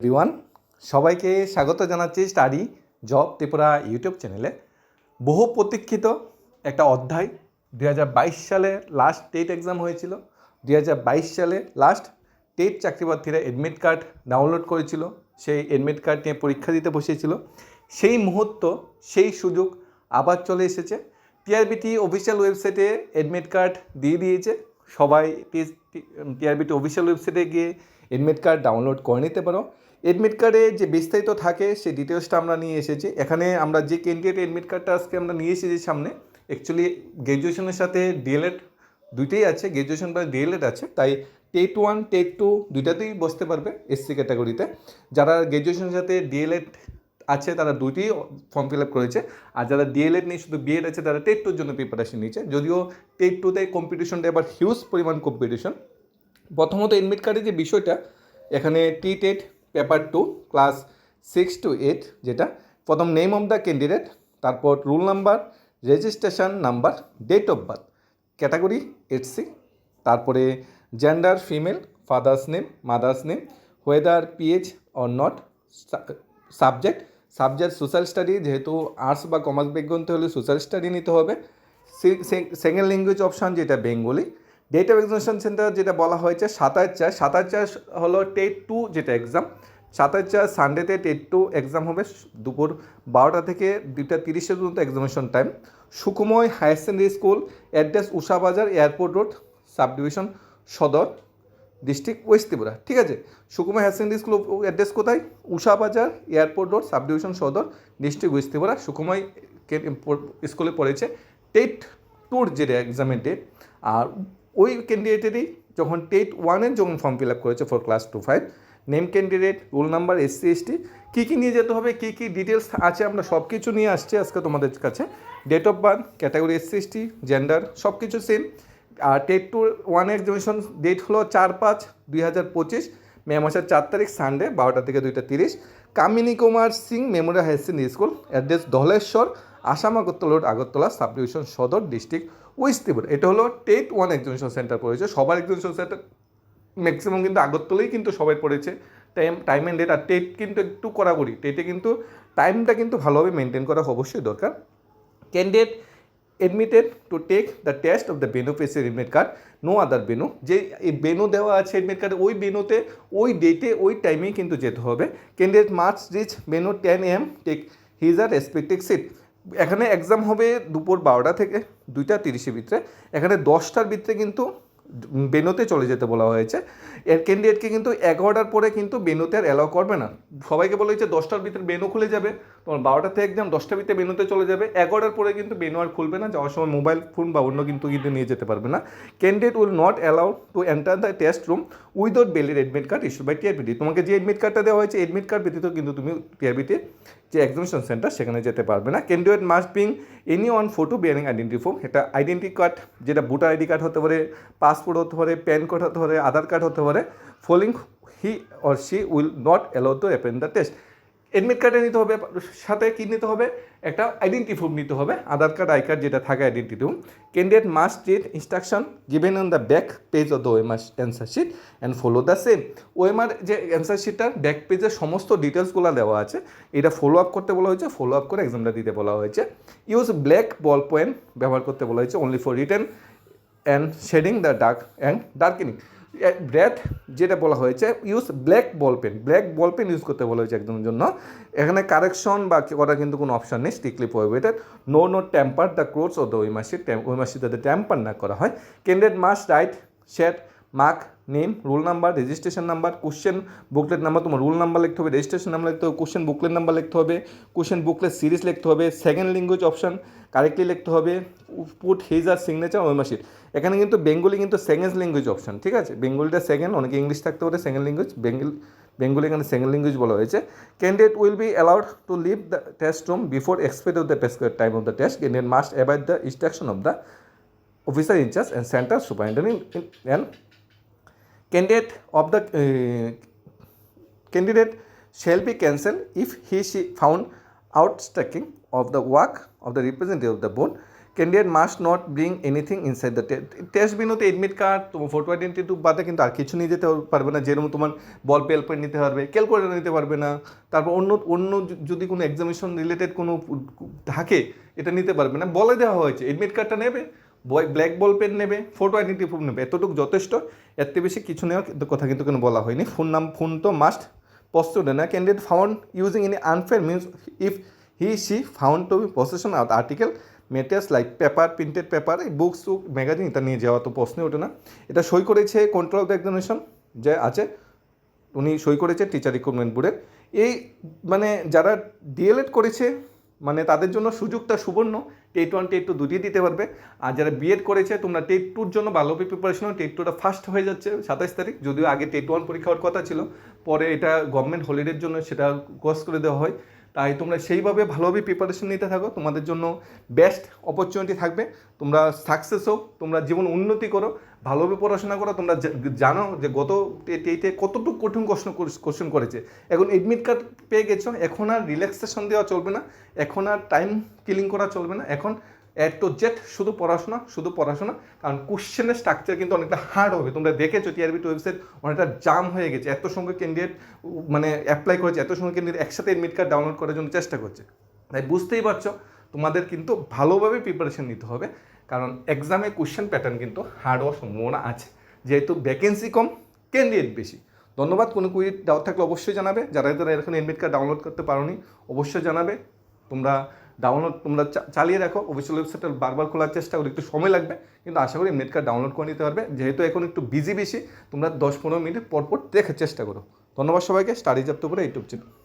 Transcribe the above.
Everyone সবাইকে স্বাগত জানাচ্ছি স্টাডি জব ত্রিপুরা ইউটিউব চ্যানেলে। বহু প্রতীক্ষিত একটা অধ্যায় দুই হাজার বাইশ সালে লাস্ট টেট এক্সাম হয়েছিল। দুই হাজার বাইশ সালে লাস্ট টেট চাকরিপ্রার্থীরা এডমিট কার্ড ডাউনলোড করেছিল, সেই এডমিট কার্ড নিয়ে পরীক্ষা দিতে বসেছিল সেই মুহূর্ত, সেই সুযোগ আবার চলে এসেছে। টিআরবিটি অফিসিয়াল ওয়েবসাইটে এডমিট কার্ড দিয়ে দিয়েছে। সবাই টিআরবিটি অফিসিয়াল ওয়েবসাইটে গিয়ে এডমিট কার্ড ডাউনলোড করে নিতে পারো। এডমিট কার্ডে যে বিস্তারিত থাকে সেই ডিটেলসটা আমরা নিয়ে এসেছি। এখানে আমরা যে ক্যান্ডিডেট এডমিট কার্ডটা আজকে আমরা নিয়ে এসেছি সামনে অ্যাকচুয়ালি গ্র্যাজুয়েশনের সাথে ডিএলএড দুইটাই আছে গ্র্যাজুয়েশন বা ডিএলএড আছে, তাই টেট ওয়ান টেট টু দুইটাতেই বসতে পারবে এসসি ক্যাটাগরিতে যারা গ্র্যাজুয়েশনের সাথে ডিএলএড আছে, তারা দুইটি ফর্ম ফিল আপ করেছে। আর যারা ডিএলএড নেই শুধু বিএড আছে, তারা টেট টুর জন্য প্রিপারেশন নিয়েছে। যদিও টেট টুতে কম্পিটিশনটা এবার হিউজ পরিমাণ কম্পিটিশন প্রথমত এডমিট কার্ডের যে বিষয়টা, এখানে T TET paper two, class six to eight, যেটা প্রথম নেম অফ দ্য ক্যান্ডিডেট তারপর roll number registration number date of birth category এইটসি তারপরে gender female father's name mother's name whether PH or not subject subject social study যেহেতু arts বা commerce বিজ্ঞানতে হলে social study নিতে হবে। সেকেন্ড ল্যাঙ্গুয়েজ অপশান যেটা Bengali date of examination centre যেটা বলা হয়েছে সাতাশ চার সাতাশ চার হলো টেট টু যেটা এক্সাম সাতাশ চার সানডেতে টেট টু এক্সাম হবে, দুপুর বারোটা থেকে দুইটা তিরিশের পর্যন্ত examination time Sukumoy higher secondary school address Ushabazar airport road sub division Sadar district west Tripura ঠিক আছে? সুকুমা হায়ার সেকেন্ডারি স্কুল অ্যাড্রেস কোথায়? Ushabazar airport road sub division Sadar district west Tripura সুকুমাই স্কুলে পড়েছে। টেট টুর যেটা এক্সামের ডেট আর ওই ক্যান্ডিডেটেরই যখন টেট ওয়ানের যখন ফর্ম ফিল আপ করেছে for class to five name candidate roll number SC ST কী কী নিয়ে যেতে হবে, কী কী ডিটেলস আছে, আমরা সব কিছু নিয়ে আসছি আজকে তোমাদের কাছে। Date of birth category SC ST gender সব কিছু সেম আর TET two one examination date হলো চার পাঁচ দুই হাজার পঁচিশ, মে মাসের চার তারিখ সানডে বারোটা থেকে দুইটা তিরিশ। Kamini Kumar Singh memorial high secondary school address Dhaleswar Assam, Agartala road Agartala sub division Sadar district west Tripura. এটা হলো টেট ওয়ান এক্সামিনেশন সেন্টার পড়েছে সবার এক্সামিনেশন সেন্টার ম্যাক্সিমাম কিন্তু আগরতলাই কিন্তু সবাই পড়েছে। টাইম টাইম অ্যান্ড ডেট আর টেট কিন্তু একটু কড়াকড়ি। টেটে কিন্তু টাইমটা কিন্তু ভালোভাবে মেনটেন করা অবশ্যই দরকার। Candidate admitted to take the test of the venue beneficiary admit card no other venue যে এই বেনু দেওয়া আছে এডমিট কার্ডে ওই বেনুতে ওই ডেটে ওই টাইমেই কিন্তু যেতে হবে। Candidate March reach venue ten M take his or respective seat এখানে এক্সাম হবে দুপুর বারোটা থেকে, দুইটা তিরিশের ভিতরে। এখানে দশটার ভিতরে কিন্তু বেনোতে চলে যেতে বলা হয়েছে। এর ক্যান্ডিডেটকে কিন্তু এগারোটার পরে কিন্তু বেনুতে আর অ্যালাউ করবে না। সবাইকে বলা হয়েছে দশটার ভিতরে বেনু খুলে যাবে। তোমার বারোটাতে একদম দশটার ভিতরে বেনুতে চলে যাবে। এগারোটার পরে কিন্তু বেনু আর খুলবে না। যাওয়ার সময় মোবাইল ফোন বা অন্য কিন্তু কিন্তু নিয়ে যেতে পারবে না। Candidate will not allow to enter the test room without বেলির admit card issue by TRBT তোমাকে যে এডমিট কার্ডটা দেওয়া হয়েছে এডমিট কার্ড ব্যতীত কিন্তু তুমি টিআরবিতে যে এক্সামিনেশন সেন্টার সেখানে যেতে পারবে না। Candidate must bring any one photo bearing identity form এটা আইডেন্টি কার্ড যেটা ভোটার আইডি কার্ড হতে পারে পাসপোর্ট হতে পারে প্যান কার্ড হতে পারে আধার কার্ড হতে পারে following he or she will not allow to appear the test admit কার্ডে নিতে হবে, সাথে কী নিতে হবে? একটা আইডেন্টি প্রুফ নিতে হবে, আধার কার্ড আই কার্ড যেটা থাকে identity proof candidate must read instruction given on the back page of the OMR answer sheet and follow the same OMR যে অ্যান্সার শিটটার ব্যাক পেজের সমস্ত ডিটেলসগুলো দেওয়া আছে, এটা ফলো আপ করতে বলা হয়েছে ফলো আপ করে এক্সামটা দিতে বলা হয়েছে। ইউজ ব্ল্যাক বল পয়েন্ট ব্যবহার করতে বলা হয়েছে only for writing and shading the dark and darkening brad যেটা বলা হয়েছে use black ball pen black ball pen use করতে বলা হয়েছে একদমের জন্য। এখানে কারেকশন বা করার কিন্তু কোনো অপশান নেই strictly prohibited no no tamper the clothes of the ওই মাসে ওই মাসে যাতে ট্যাম্পার না করা হয়। Candidate must write sheet mark name, roll number, registration number, question booklet number, তোমার রুল নাম্বার লিখতে হবে, রেজিস্ট্রেশন নাম্বার লিখতে হবে, কোশ্চেন বুকলেট নাম্বার লিখতে হবে, কোশ্চেন বুকলেট সিরিজ লিখতে হবে সেকেন্ড ল্যাঙ্গুয়েজ অপশান কারেক্টলি লিখতে হবে পুট হিজ আর সিগনেচার ওইমাসির এখানে কিন্তু বেঙ্গলি কিন্তু সেকেন্ড ল্যাঙ্গুয়েজ অপশান ঠিক আছে? বেঙ্গলিটা সেকেন্ড অনেকে ইংলিশ থাকতে পারে সেকেন্ড ল্যাঙ্গুয়েজ বেঙ্গল, বেঙ্গলি এখানে সেকেন্ড ল্যাঙ্গুয়েজ বলা হয়েছে। Candidate will be allowed to leave the test room before expect of the prescribe time of the test candidate must abide the instruction of the officer in charge and centre superintendent and candidate of the uh, candidate shall be cancelled if he she found outstanding of the work of the representative of the candidate must not bring anything inside the test বিনোতে admit card তোমার photo identity বাদে কিন্তু আর কিছু নিয়ে যেতে পারবে না। যেরকম তোমার বল পেল নিতে পারবে ক্যালকুলেটার নিতে পারবে না। তারপর অন্য অন্য যদি কোনো এক্সামিনেশন রিলেটেড কোনো থাকে এটা নিতে পারবে না। বলে দেওয়া হয়েছে এডমিট কার্ডটা নেবে। ব্ল্যাক বল পেন নেবে ফটো আইডেন্টি প্রুফ নেবে, এতটুকু যথেষ্ট। এর বেশি কিছু নেওয়ার কথা কিন্তু কোনো বলা হয়নি। ফোন নাম ফোন তো must posted na candidate found using any unfair means if he is found to be possession of the article like paper printed paper এই বুকস বুক ম্যাগাজিন এটা নিয়ে যাওয়া তো প্রশ্নে ওঠে না। এটা সই করেছে কন্ট্রোল অফ দ্য এক্সামিনেশন যে আছে, উনি সই করেছে টিচার রিক্রুটমেন্ট বোর্ডের এই মানে যারা ডিএলএড করেছে মানে তাদের জন্য সুযোগটা সুবর্ণ টেট ওয়ান টেট টু দুটি দিতে পারবে। আর যারা বিএড করেছে, তোমরা টেট টুর জন্য ভালোভাবে প্রিপারেশন টেট টুটা ফার্স্ট হয়ে যাচ্ছে সাতাইশ তারিখ। যদিও আগে টেট ওয়ান পরীক্ষা হওয়ার কথা ছিল, পরে এটা গভর্নমেন্ট হলিডের জন্য সেটা ক্রস করে দেওয়া হয়। তাই তোমরা সেইভাবে ভালোভাবে প্রিপারেশন নিতে থাকো। তোমাদের জন্য বেস্ট অপরচুনিটি থাকবে। তোমরা সাকসেস হোক, তোমরা জীবন উন্নতি করো, ভালোভাবে পড়াশোনা করো, তোমরা জানো যে গত এইটে কতটুকু কঠিন কোশ্চন কোশ্চেন করেছে। এখন এডমিট কার্ড পেয়ে গেছো, এখন আর রিল্যাক্সেশন দেওয়া চলবে না, এখন আর টাইম কিলিং করা চলবে না, এখন এ টু জেড শুধু পড়াশোনা শুধু পড়াশোনা, কারণ কোশ্চেনের স্ট্রাকচার কিন্তু অনেকটা হার্ড হবে। তোমরা দেখেছ টিআরবি টু ওয়েবসাইট অনেকটা জাম হয়ে গেছে। এত সংখ্যক ক্যান্ডিডেট মানে অ্যাপ্লাই করেছে, এত সংখ্যক ক্যান্ডিডেট একসাথে এডমিট কার্ড ডাউনলোড করার জন্য চেষ্টা করছে। তাই বুঝতেই পারছ, তোমাদের কিন্তু ভালোভাবে প্রিপারেশন নিতে হবে, কারণ এক্সামে কোশ্চেন প্যাটার্ন কিন্তু হার্ড হওয়ার সম্ভাবনা আছে। যেহেতু ভ্যাকেন্সি কম ক্যান্ডিডেট বেশি। ধন্যবাদ, কোনো কুই ডাউট থাকলে অবশ্যই জানাবে। যারা যারা এখন এডমিট কার্ড ডাউনলোড করতে পারোনি, অবশ্যই জানাবে। তোমরা ডাউনলোড তোমরা চালিয়ে রাখো অফিসিয়াল ওয়েবসাইটটা বারবার খোলার চেষ্টা করো, একটু সময় লাগবে। কিন্তু আশা করি নেট কার্ড ডাউনলোড করে নিতে পারবে। যেহেতু এখন একটু বিজি বেশি, তোমরা দশ পনেরো মিনিট পরপর পর দেখার চেষ্টা করো। ধন্যবাদ সবাইকে। স্টাডি জাপ্ত করে ইউটিউব চ্যানেল